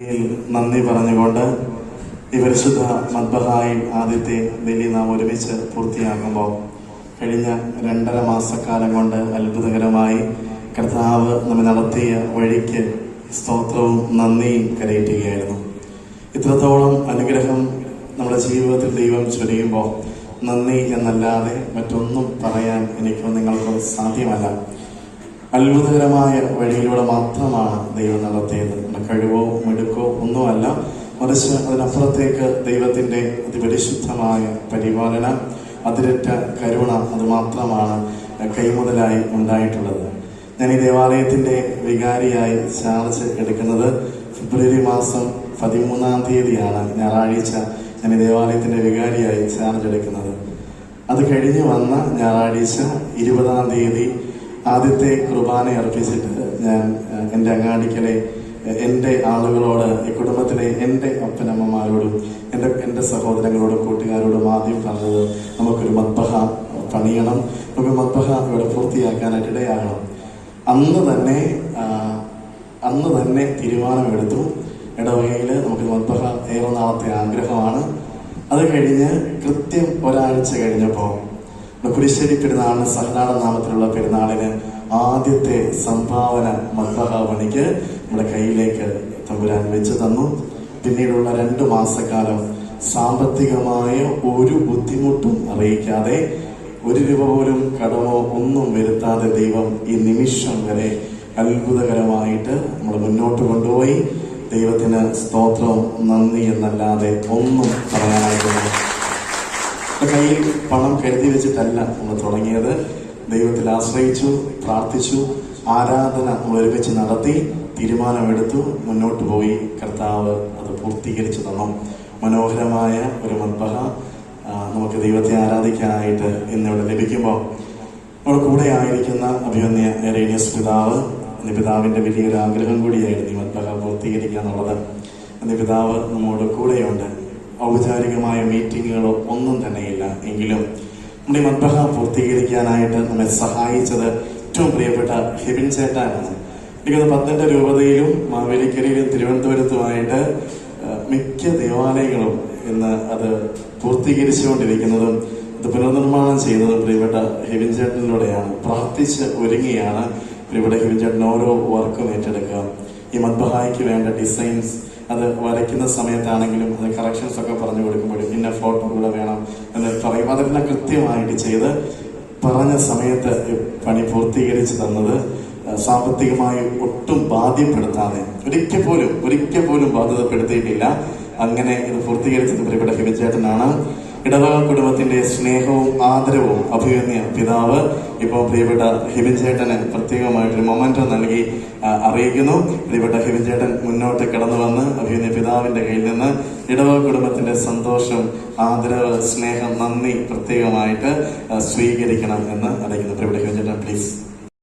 നന്ദി പറഞ്ഞുകൊണ്ട് ഈ പരിശുദ്ധ മദ്ബഹായി ആദ്യത്തെ ബലി നാം ഒരുമിച്ച് പൂർത്തിയാക്കുമ്പോൾ കഴിഞ്ഞ രണ്ടര മാസക്കാലം കൊണ്ട് അത്ഭുതകരമായി കർത്താവ് നമ്മെ നടത്തിയ വഴിക്ക് സ്തോത്രവും നന്ദിയും കരയിറ്റുകയായിരുന്നു ഇത്രത്തോളം അനുഗ്രഹം നമ്മുടെ ജീവിതത്തിൽ ദൈവം ചൊരിയുമ്പോൾ നന്ദി എന്നല്ലാതെ മറ്റൊന്നും പറയാൻ എനിക്കോ നിങ്ങൾക്കോ സാധ്യമല്ല. അത്ഭുതകരമായ വഴിയിലൂടെ മാത്രമാണ് ദൈവം നടത്തിയത്. കഴിവോ മെടുക്കോ ഒന്നുമല്ല മറിച്ച് അതിനപ്പുറത്തേക്ക് ദൈവത്തിന്റെ അതിപരിശുദ്ധമായ പരിപാലന അതിരറ്റ കരുണ അത് മാത്രമാണ് കൈമുതലായി ഉണ്ടായിട്ടുള്ളത്. ഞാൻ ഈ ദേവാലയത്തിന്റെ വികാരിയായി ചാർജ് എടുക്കുന്നത് ഫെബ്രുവരി മാസം പതിമൂന്നാം തീയതിയാണ്. ഞായറാഴ്ച ഞാൻ ഈ ദേവാലയത്തിന്റെ വികാരിയായി ചാർജ് എടുക്കുന്നത്. അത് കഴിഞ്ഞ് വന്ന ഞായറാഴ്ച ഇരുപതാം തീയതി ആദ്യത്തെ കുർബാന അർപ്പിച്ചിട്ട് ഞാൻ എന്റെ അങ്ങാടിക്കലെ എന്റെ ആളുകളോട് ഈ കുടുംബത്തിലെ എന്റെ അപ്പനമ്മമാരോടും എന്റെ എന്റെ സഹോദരങ്ങളോടും കൂട്ടുകാരോടും ആദ്യം പറഞ്ഞത് നമുക്കൊരു മത്ബഹ പണിയണം. നമുക്ക് മത്ബഹ ഇവിടെ പൂർത്തിയാക്കാനായിട്ട് ഇടയാകണം അന്ന് തന്നെ അന്ന് തന്നെ തീരുമാനമെടുത്തു. ഇടവകയിൽ നമുക്ക് മത്ബഹ ഏറെ നാളത്തെ ആഗ്രഹമാണ്. അത് കഴിഞ്ഞ് കൃത്യം ഒരാഴ്ച കഴിഞ്ഞപ്പോൾ നമ്മുടെ കുരിശ്ശേരി പെരുന്നാളിന് സഹനാട നാമത്തിലുള്ള പെരുന്നാളിന് ആദ്യത്തെ സംഭാവന മദ്ബഹ നമ്മുടെ കയ്യിലേക്ക് തമ്പുരാൻ വെച്ച് തന്നു. പിന്നീടുള്ള രണ്ട് മാസക്കാലം സാമ്പത്തികമായ ഒരു ബുദ്ധിമുട്ടും അറിയിക്കാതെ ഒരു രൂപ പോലും കടമോ ഒന്നും വരുത്താതെ ദൈവം ഈ നിമിഷം വരെ അത്ഭുതകരമായിട്ട് നമ്മൾ മുന്നോട്ട് കൊണ്ടുപോയി. ദൈവത്തിന് സ്തോത്രം നന്ദി എന്നല്ലാതെ ഒന്നും പറയാനായിട്ടില്ല. നമ്മുടെ കയ്യിൽ പണം കരുതി വെച്ചിട്ടല്ല നമ്മൾ തുടങ്ങിയത്. ദൈവത്തിൽ ആശ്രയിച്ചു പ്രാർത്ഥിച്ചു ആരാധന ഒരുമിച്ച് നടത്തി തീരുമാനമെടുത്തു മുന്നോട്ട് പോയി. കർത്താവ് അത് പൂർത്തീകരിച്ചു തന്നു. മനോഹരമായ ഒരു മത്ബഹ നമുക്ക് ദൈവത്തെ ആരാധിക്കാനായിട്ട് ഇന്നിവിടെ ലഭിക്കുമ്പോൾ നമ്മുടെ കൂടെ ആയിരിക്കുന്ന അഭിമന്യ എറേനിയസ് പിതാവ് എന്ന പിതാവിന്റെ വലിയൊരു ആഗ്രഹം കൂടിയായിരുന്നു ഈ മത്ബഹ പൂർത്തീകരിക്കുക എന്നുള്ളത്. എന്ന പിതാവ് നമ്മോട് കൂടെയുണ്ട്. ഔപചാരികമായ മീറ്റിങ്ങുകളോ ഒന്നും തന്നെയില്ല. എങ്കിലും നമ്മുടെ മദ്ബഹ പൂർത്തീകരിക്കാനായിട്ട് നമ്മെ സഹായിച്ചത് ഏറ്റവും പ്രിയപ്പെട്ട ഹെബിൻ ചേട്ടാനാണ്. എനിക്കത് പത്തനംതിട്ട രൂപതയിലും മാവേലിക്കരയിലും തിരുവനന്തപുരത്തുമായിട്ട് മിക്ക ദേവാലയങ്ങളും ഇന്ന് അത് പൂർത്തീകരിച്ചുകൊണ്ടിരിക്കുന്നതും അത് പുനർനിർമ്മാണം ചെയ്യുന്നതും പ്രിയപ്പെട്ട ഹെബിൻ ചേട്ടനിലൂടെയാണ്. പ്രാർത്ഥിച്ച് ഒരുങ്ങിയാണ് പ്രിയപ്പെട്ട ഹെബിൻ ചേട്ടൻ ഓരോ വർക്കും ഏറ്റെടുക്കുക. ഈ മദ്ബഹായ്ക്ക് വേണ്ട ഡിസൈൻസ് അത് വരയ്ക്കുന്ന സമയത്താണെങ്കിലും അത് കറക്ഷൻസ് ഒക്കെ പറഞ്ഞു കൊടുക്കുമ്പോഴും ഇന്ന ഫോട്ടോ കൂടെ വേണം എന്ന് പറയും. അതെല്ലാം കൃത്യമായിട്ട് ചെയ്ത് പറഞ്ഞ സമയത്ത് പണി പൂർത്തീകരിച്ച് തന്നത് സാമ്പത്തികമായി ഒട്ടും ബാധ്യപ്പെടുത്താതെ ഒരിക്കൽ പോലും ഒരിക്കൽ പോലും ബാധ്യതപ്പെടുത്തിയിട്ടില്ല. അങ്ങനെ ഇത് പൂർത്തീകരിച്ചത് പ്രിയപ്പെട്ട ഹിബിച്ചേട്ടനാണ് ഇടവക കുടുംബത്തിന്റെ സ്നേഹവും ആദരവും അഭിമന്യ പിതാവ് ഇപ്പോൾ പ്രിയപ്പെട്ട ഹിബിൻ ചേട്ടന് പ്രത്യേകമായിട്ടൊരു മൊമെന്റോ നൽകി അറിയിക്കുന്നു. പ്രിയപ്പെട്ട ഹിബിൻ ചേട്ടൻ മുന്നോട്ട് കടന്നു വന്ന് അഭിമന്യ പിതാവിന്റെ കയ്യിൽ നിന്ന് ഇടവക കുടുംബത്തിന്റെ സന്തോഷം ആദരവ് സ്നേഹം നന്ദി പ്രത്യേകമായിട്ട് സ്വീകരിക്കണം എന്ന് അറിയിക്കുന്നു പ്രിയപ്പെട്ട ഹിബിൻ ചേട്ടൻ പ്ലീസ്